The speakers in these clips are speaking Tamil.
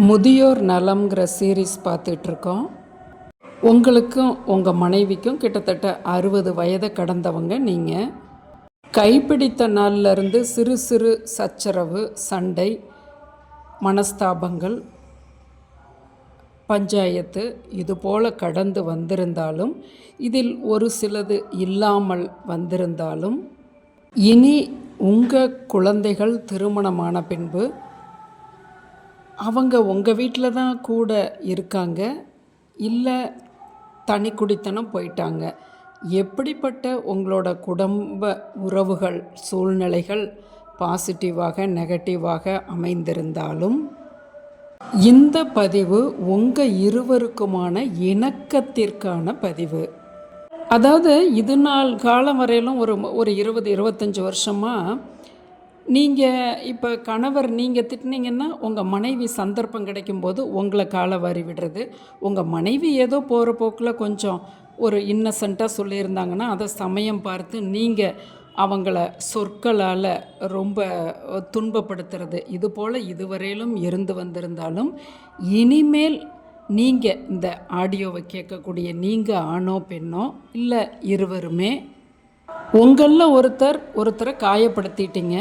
முதியோர் நலம்ங்கிற சீரீஸ் பார்த்துட்ருக்கோம். உங்களுக்கும் உங்கள் மனைவிக்கும் கிட்டத்தட்ட அறுபது வயதை கடந்தவங்க நீங்கள் கைப்பிடித்த நாள்லேருந்து சிறு சிறு சச்சரவு சண்டை மனஸ்தாபங்கள் பஞ்சாயத்து இது போல் கடந்து வந்திருந்தாலும் இதில் ஒரு சிலது இல்லாமல் வந்திருந்தாலும் இனி உங்கள் குழந்தைகள் திருமணமான பின்பு அவங்க உங்கள் வீட்டில் தான் கூட இருக்காங்க? இல்லை தனி குடித்தனம் போயிட்டாங்க? எப்படிப்பட்ட உங்களோட குடும்ப உறவுகள் சூழ்நிலைகள் பாசிட்டிவாக நெகட்டிவாக அமைந்திருந்தாலும் இந்த பதிவு உங்கள் இருவருக்குமான இணக்கத்திற்கான பதிவு. அதாவது இது நாள் காலம் வரையிலும் ஒரு ஒரு இருபது இருபத்தஞ்சி வருஷமாக நீங்கள் இப்போ கணவர் நீங்கள் திட்டினீங்கன்னா உங்கள் மனைவி சந்தர்ப்பம் கிடைக்கும்போது உங்களை காலை வாரி விடுறது. உங்கள் மனைவி ஏதோ போகிற போக்கில் கொஞ்சம் ஒரு இன்னசென்ட்டாக சொல்லியிருந்தாங்கன்னா அதை சமயம் பார்த்து நீங்கள் அவங்கள சொற்களால் ரொம்ப துன்பப்படுத்துறது. இது போல் இதுவரையிலும் இருந்து வந்திருந்தாலும் இனிமேல் நீங்கள் இந்த ஆடியோவை கேட்கக்கூடிய நீங்கள் ஆணோ பெண்ணோ இல்லை இருவருமே உங்களில் ஒருத்தர் ஒருத்தரை காயப்படுத்திட்டீங்க.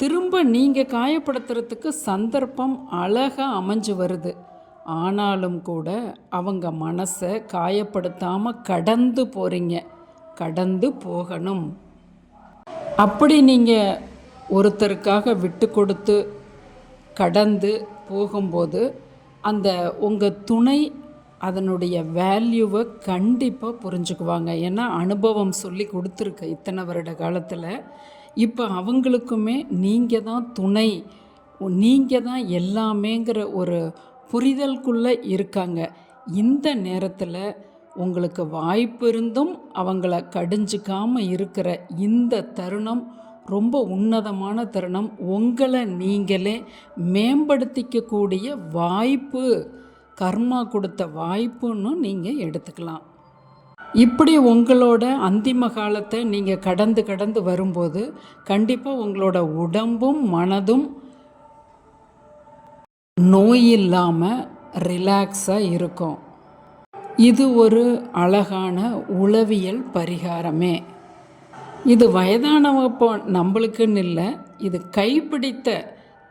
திரும்ப நீங்கள் காயப்படுத்துறதுக்கு சந்தர்ப்பம் அழகாக அமைஞ்சு வருது. ஆனாலும் கூட அவங்க மனசை காயப்படுத்தாமல் கடந்து போகிறீங்க கடந்து போகணும். அப்படி நீங்கள் ஒருத்தருக்காக விட்டு கொடுத்து கடந்து போகும்போது அந்த உங்கள் துணை அதனுடைய வேல்யூவை கண்டிப்பாக புரிஞ்சுக்குவாங்க. ஏன்னா அனுபவம் சொல்லி கொடுத்துருக்கு இத்தனை வருட காலத்தில். இப்போ அவங்களுக்குமே நீங்கள் தான் துணை. நீங்கள் தான் எல்லாமேங்கிற ஒரு புரிதலுக்குள்ளே இருக்காங்க. இந்த நேரத்தில் உங்களுக்கு வாய்ப்பு இருந்தும் அவங்கள கடிஞ்சிக்காமல் இருக்கிற இந்த தருணம் ரொம்ப உன்னதமான தருணம். உங்களை நீங்களே மேம்படுத்திக்கக்கூடிய வாய்ப்பு. கர்மா கொடுத்த வாய்ப்புன்னு நீங்கள் எடுத்துக்கலாம். இப்படி உங்களோட அந்திம காலத்தை நீங்கள் கடந்து கடந்து வரும்போது கண்டிப்பாக உங்களோட உடம்பும் மனதும் நோய் இல்லாமல் ரிலாக்ஸாக இருக்கும். இது ஒரு அழகான உளவியல் பரிகாரமே. இது வயதானவப்போ நம்மளுக்குன்னு இல்லை இது கைப்பிடித்த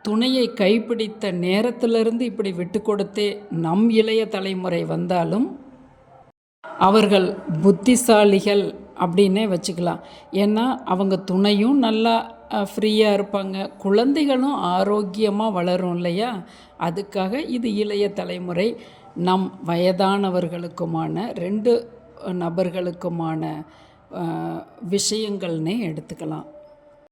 துணையை கைப்பிடித்த நேரத்திலிருந்து இப்படி விட்டு கொடுத்தே நம் இளைய தலைமுறை வந்தாலும் அவர்கள் புத்திசாலிகள் அப்படின்னே வச்சுக்கலாம். ஏன்னா அவங்க துணையும் நல்லா ஃப்ரீயாக இருப்பாங்க. குழந்தைகளும் ஆரோக்கியமாக வளரும் இல்லையா? அதுக்காக இது இளைய தலைமுறை. நம் வயதானவர்களுக்குமான ரெண்டு நபர்களுக்குமான விஷயங்கள்னே எடுத்துக்கலாம்.